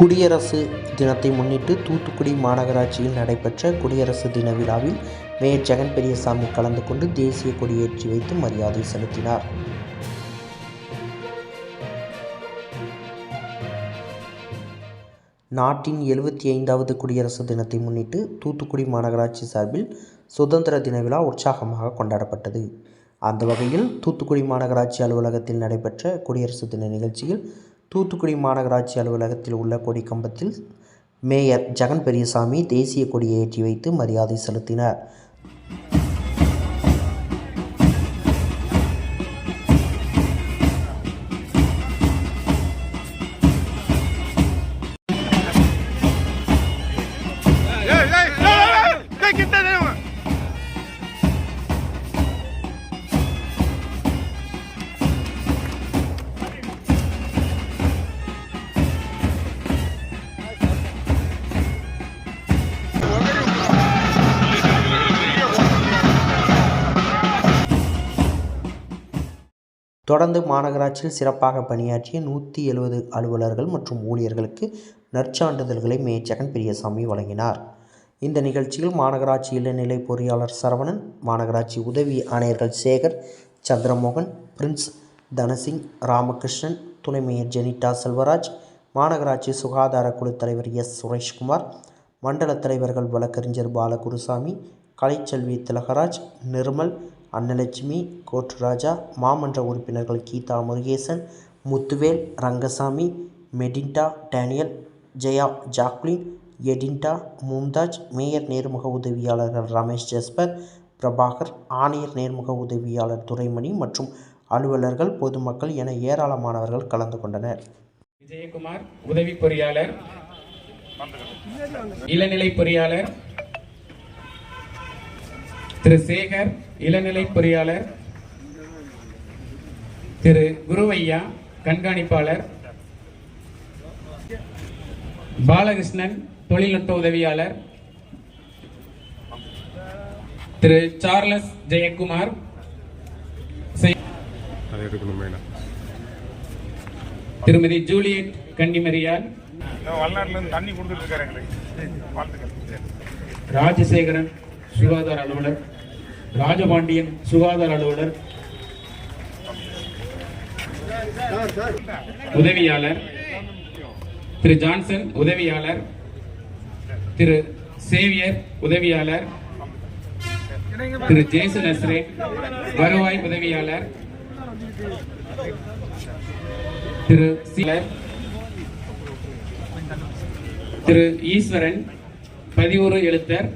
குடியரசு தினத்தை முன்னிட்டு தூத்துக்குடி மாநகராட்சியில் நடைபெற்ற குடியரசு தின விழாவில் மேயர் ஜெகன் பெரியசாமி கலந்து கொண்டு தேசிய கொடியேற்றி வைத்து மரியாதை செலுத்தினார். நாட்டின் எழுபத்தி ஐந்தாவது குடியரசு தினத்தை முன்னிட்டு தூத்துக்குடி மாநகராட்சி சார்பில் சுதந்திர தின விழா உற்சாகமாக கொண்டாடப்பட்டது. அந்த வகையில் தூத்துக்குடி மாநகராட்சி அலுவலகத்தில் நடைபெற்ற குடியரசு தின நிகழ்ச்சியில் தூத்துக்குடி மாநகராட்சி அலுவலகத்தில் உள்ள கொடி கம்பத்தில் மேயர் ஜெகன் பெரியசாமி தேசிய கொடியை ஏற்றி வைத்து மரியாதை செலுத்தினார். தொடர்ந்து மாநகராட்சியில் சிறப்பாக பணியாற்றிய நூற்றி எழுபது அலுவலர்கள் மற்றும் ஊழியர்களுக்கு நற்சான்றிதழ்களை மேயர் பெரியசாமி வழங்கினார். இந்த நிகழ்ச்சியில் மாநகராட்சி இளநிலை பொறியாளர் சரவணன் மாநகராட்சி உதவி ஆணையர்கள் சேகர் சந்திரமோகன் பிரின்ஸ் தனசிங் ராமகிருஷ்ணன் துணை மேயர் ஜெனிட்டா செல்வராஜ் மாநகராட்சி சுகாதார குழு தலைவர் எஸ். சுரேஷ்குமார் மண்டல தலைவர்கள் வழக்கறிஞர் பாலகுருசாமி கலைச்செல்வி திலகராஜ் நிர்மல் அன்னலட்சுமி கோட்டுராஜா மாமன்ற உறுப்பினர்கள் கீதா முருகேசன் முத்துவேல் ரங்கசாமி மெடிண்டா டேனியல் ஜெயா ஜாக்லின் எடிண்டா மும்தாஜ் மேயர் நேர்முக உதவியாளர்கள் ரமேஷ் ஜஸ்பர் பிரபாகர் ஆணையர் நேர்முக உதவியாளர் துரைமணி மற்றும் அலுவலர்கள் பொதுமக்கள் என ஏராளமானவர்கள் கலந்து கொண்டனர். விஜயகுமார் உதவி பொறியாளர் இளநிலை பொறியாளர் திரு சேகர் இளநிலை பொறியாளர் திரு குருவையா கண்காணிப்பாளர் பாலகிருஷ்ணன் தொழில்நுட்ப உதவியாளர் திரு சார்லஸ் ஜெயக்குமார். திருமதி ஜூலியட் கன்னிமரியால் ராஜசேகரன் சுகாதார அலுவலர். ராஜபாண்டியன் சுகாதார அலுவலர் உதவியாளர் திரு ஜான்சன் உதவியாளர் திரு சேவியர் உதவியாளர் திரு ஜேசன் நஸ்ரே வருவாய் உதவியாளர் திரு சீலர் திரு ஈஸ்வரன் பதிவுறு எழுத்தர்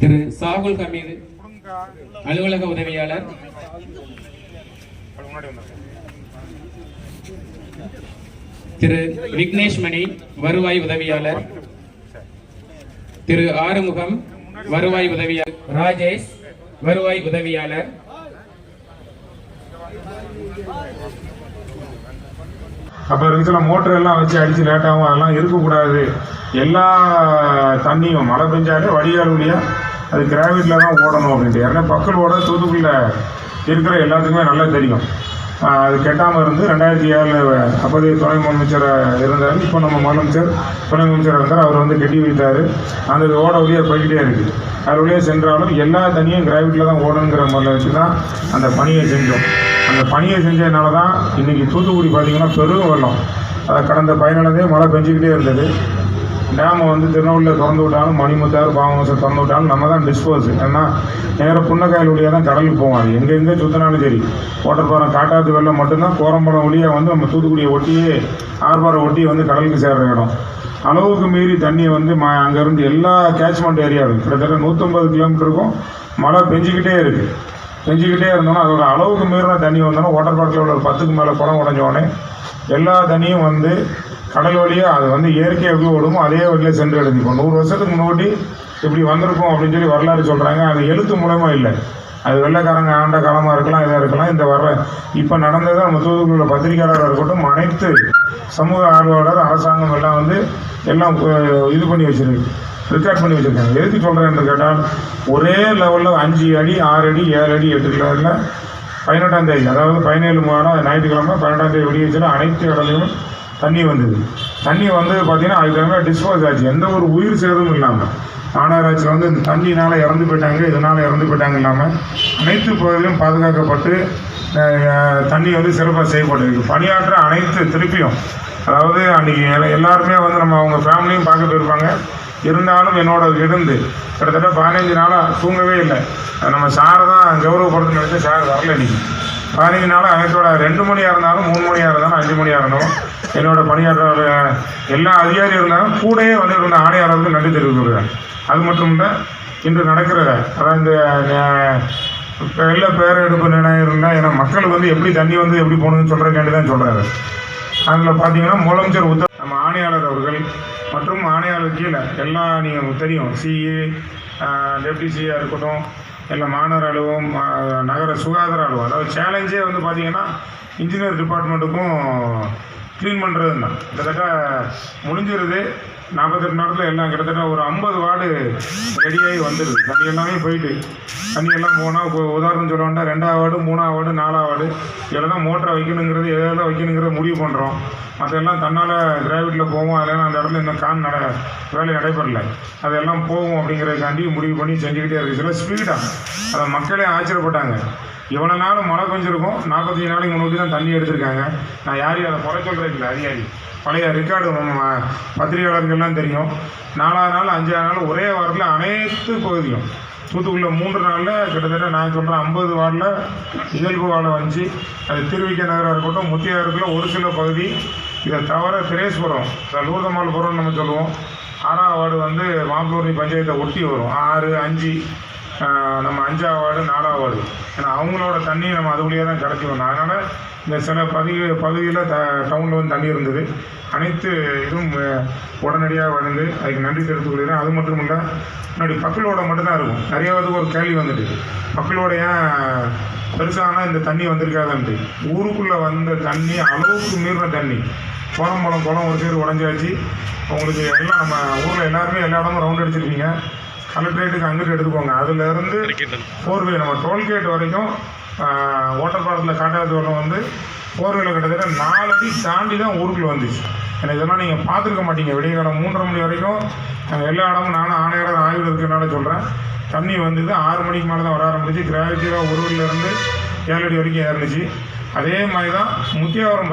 திரு சாகுல் ஹமீது அலுவலக உதவியாளர். திரு விக்னேஷ் மணி வருவாய் உதவியாளர். திரு ஆறுமுகம் வருவாய் உதவியாளர். ராஜேஷ் வருவாய் உதவியாளர். அப்போ இருக்கிற மோட்டர் எல்லாம் வச்சு அடித்து லேட்டாகும் அதெல்லாம் இருக்கக்கூடாது. எல்லா தண்ணியும் மழை பெஞ்சாலே வடிகால் வழியாக அது கிராவிட்டில் தான் ஓடணும் அப்படின்ட்டு. ஏன்னா பக்கல் ஓட தூத்துக்குள்ளே இருக்கிற எல்லாத்துக்குமே நல்லா தெரியும். அது கெட்டாமல் இருந்து ரெண்டாயிரத்தி ஏழில் அப்போதைய துணை முதலமைச்சர் இருந்தார். இப்போ நம்ம முதலமைச்சர் துணை முதலமைச்சர் இருந்தார். அவர் வந்து கட்டி வைத்தார். அந்த ஓட வழியாக போய்கிட்டே இருக்குது. அது வழியாக சென்றாலும் எல்லா தனியும் கிராவிட்டில் தான் ஓடணுங்கிற முறையில் வச்சு தான் அந்த பணியை செஞ்சோம். அந்த பணியை செஞ்சதுனால தான் இன்றைக்கி தூத்துக்குடி பார்த்தீங்கன்னா பெரும் வெள்ளம். அதை கடந்த பயனாளதே மழை பெஞ்சிக்கிட்டே இருந்தது. டேமை வந்து திருநெல்வேலியில் திறந்து விட்டாலும் மணிமுத்தாறு பாவனசம் திறந்து விட்டாலும் நம்ம தான் டிஸ்போஸ் ஏன்னா நேராக புன்னக்காயல் வழியாக தான் கடலுக்கு போவோம் அது சுத்தினாலும் சுற்றினாலும் சரி. ஓட்டப்பாறை காட்டாத்து வெள்ளம் மட்டும்தான் கோரம்பரம் வழியாக வந்து நம்ம தூத்துக்குடியை ஒட்டியே ஆறுபாறை ஒட்டி வந்து கடலுக்கு சேர்ற இடம். அளவுக்கு மீறி தண்ணி வந்து ம அங்கேருந்து எல்லா கேட்ச்மெண்ட் ஏரியாவும் கிட்டத்தட்ட நூற்றம்பது கிலோமீட்டருக்கும் மழை பெஞ்சிக்கிட்டே இருக்குது பெஞ்சிக்கிட்டே இருந்தோம்னா அதோட அளவுக்கு மீறின தண்ணி வந்தோன்னா வாட்டர் பார்க்கில் உள்ள ஒரு பத்துக்கு மேலே குளம் உடஞ்ச உடனே எல்லா தண்ணியும் வந்து கடல் வழியாக அது வந்து இயற்கை எப்படி ஓடுமோ அதே வழியில் சென்று எழுதிப்போம். நூறு வருஷத்துக்கு முன்னாடி இப்படி வந்திருக்கும் அப்படின்னு சொல்லி வரலாறு சொல்கிறாங்க அது எழுத்து மூலமா இல்லை. அது வெள்ளைக்காரங்க ஆண்ட காலமாக இருக்கலாம் இதாக இருக்கலாம். இந்த வர இப்போ நடந்தது நம்ம தூத்துக்குள்ள பத்திரிகையாளராக இருக்கட்டும் அனைத்து சமூக ஆர்வலர் அரசாங்கம் எல்லாம் வந்து எல்லாம் இது பண்ணி வச்சிருக்கு. ரெக்கார்ட் பண்ணி வச்சுருக்காங்க. எதுக்கு சொல்கிறேன்னு கேட்டால் ஒரே லெவலில் அஞ்சு அடி ஆறு அடி ஏழு அடி எட்டு கிலோவில் பதினெட்டாம் தேதி அதாவது பதினேழு மாதம் ஞாயிற்றுக்கிழமை பன்னெண்டாம் தேதி விடியச்சில் அனைத்து இடத்துலையும் தண்ணி வந்தது. தண்ணி வந்து பார்த்தீங்கன்னா அதுக்காக டிஸ்போஸ் ஆச்சு எந்த ஒரு உயிர் சேதமும் இல்லாமல் மாநகராட்சியில் வந்து இந்த தண்ணினால் இறந்து போயிட்டாங்க இதனால் இறந்து போயிட்டாங்க இல்லாமல் அனைத்து பகுதியிலும் பாதுகாக்கப்பட்டு தண்ணி வந்து சிறப்பாக செய்யப்பட்டிருக்கு. பணியாற்ற அனைத்து திருப்பியும். அதாவது அன்றைக்கி எல்லாருமே வந்து நம்ம அவங்க ஃபேமிலியும் பார்க்க போயிருப்பாங்க. இருந்தாலும் என்னோட இருந்து கிட்டத்தட்ட பதினஞ்சு நாளாக தூங்கவே இல்லை. நம்ம சாரை தான் கௌரவப்படுத்தணும் நினச்சி சார் வரல இன்னைக்கு. பதினஞ்சு அனைத்தோட ரெண்டு மணியாக இருந்தாலும் மூணு மணியாக இருந்தாலும் அஞ்சு மணியாக இருந்தாலும் என்னோட பணியாற்ற எல்லா அதிகாரியும் இருந்தாலும் கூடயே வந்து இருந்த ஆணையாளருக்கு நன்றி தெரிவிக்கிறேன். அது மட்டும் இல்லை இன்று நடக்கிறத அதாவது இந்த அஹ், வெள்ள பேரெடுப்பு நினைவு இருந்தால் ஏன்னா மக்கள் வந்து எப்படி தண்ணி வந்து எப்படி போகணும்னு சொல்கிறதுக்காண்டி தான் சொல்கிறாரு அதில் பார்த்தீங்கன்னா முதலமைச்சர் உத்தர நம்ம ஆணையாளர் அவர்கள் மற்றும் ஆணையாளர் கீழே எல்லாம் நீங்கள் தெரியும் சிஏ டெப்டி சிஏ இருக்கட்டும் இல்லை மாநகர அலுவலகம் நகர சுகாதார அலுவலகம். அதாவது சேலஞ்சே வந்து பார்த்தீங்கன்னா இன்ஜினியர் டிபார்ட்மெண்ட்டுக்கும் க்ளீன் பண்ணுறது தான் கிட்டத்தட்ட முடிஞ்சிருது. நாற்பத்தெட்டு நேரத்தில் எல்லாம் கிட்டத்தட்ட ஒரு ஐம்பது வார்டு ரெடியாகி வந்துடுது தண்ணி எல்லாமே போயிட்டு தண்ணி எல்லாம் போனால் இப்போ உதாரணம் சொல்ல வேண்டாம் ரெண்டாவது வார்டு மூணாவது வார்டு நாலாவது வார்டு இதில் தான் மோட்டரை வைக்கணுங்கிறது எதாவது வைக்கணுங்கிறத முடிவு பண்ணுறோம் அதெல்லாம் தன்னால் கிராவிட்டில் போவோம். அதெல்லாம் அந்த இடத்துல இன்னும் கான் நட வேலை நடைபெறல. அதெல்லாம் போகும் அப்படிங்கிறதுக்காண்டி முடிவு பண்ணி செஞ்சுக்கிட்டே இருக்குது சில ஸ்பீடாக அதை மக்களே ஆச்சரியப்பட்டாங்க. இவ்வளோ நாளும் மழை பெஞ்சிருக்கும். நாற்பத்தஞ்சு நாளைக்கு முன்னாடி தான் தண்ணி எடுத்திருக்காங்க. நான் யாரையும் அதை குறை சொல்கிறது இல்லை அதிகாரி பழைய ரெக்கார்டு பத்திரிகையாளர்கள்லாம் தெரியும். நாலாவது நாள் அஞ்சாவது நாள் ஒரே வாரத்தில் அனைத்து பகுதியும் தூத்துக்குடியில் மூன்று நாளில் கிட்டத்தட்ட நான் சொல்கிறேன் ஐம்பது வார்டில் இயல்பு வாழை வந்துச்சு அது திருவிக்க நகராக இருக்கட்டும் முத்தியாருக்குள்ள ஒரு சில பகுதி இதை தவிர திரேஸ்வரம் லூர்தமால்புரம்னு நம்ம சொல்லுவோம். ஆறாவது வார்டு வந்து மாம்பூர்ணி பஞ்சாயத்தை ஒட்டி வரும். ஆறு அஞ்சு நம்ம அஞ்சாவது வார்டு நாலாவது வார்டு. ஏன்னா அவங்களோட தண்ணி நம்ம அதுக்குள்ளேயே தான் கிடச்சி வந்தோம். அதனால் இந்த சில பகுதி பகுதியில் த டவுனில் வந்து தண்ணி இருந்தது. அனைத்து இதுவும் உடனடியாக வந்து அதுக்கு நன்றி தெரிவித்துக் கொள்கிறேன் அது மட்டும் இல்லை முன்னாடி பக்கலோட மட்டும்தான் இருக்கும். நிறைய ஒரு கேள்வி வந்துட்டு. பக்கலோட ஏன் பெருசானால் இந்த தண்ணி வந்திருக்காதுன்ட்டு. ஊருக்குள்ளே வந்த தண்ணி அளவுக்கு மீறின தண்ணி. கோரம்பழம் குளம் ஒரு சேர் உடஞ்சாச்சு. உங்களுக்கு எல்லாம் நம்ம ஊரில் எல்லாருமே எல்லா இடமும் ரவுண்ட் அடிச்சிருப்பீங்க கலெக்டரேட்டுக்கு அங்கிட்டு எடுத்துக்கோங்க. அதுலேருந்து ஃபோர்வே நம்ம டோல்கேட் வரைக்கும் ஓட்டர் பாலத்தில் காட்டாத தூரம் வந்து ஃபோர்வேல கிட்டத்தட்ட நாலு அடி தாண்டி தான் ஊருக்குள்ள வந்துச்சு. எனக்கு இதெல்லாம் நீங்கள் பார்த்துருக்க மாட்டீங்க. விடிய காலம் மூன்றரை மணி வரைக்கும் நாங்கள் எல்லா இடமும் நானும் ஆணையராக ஆய்வு இருக்கிறனால சொல்கிறேன் தண்ணி வந்தது ஆறு மணிக்கு மேலே தான் வர ஆரம்பிச்சு கிராவிட்டியாக உருவிலேருந்து ஏழு அடி வரைக்கும் ஏறிச்சு அதே மாதிரி தான் முத்தியாவரம்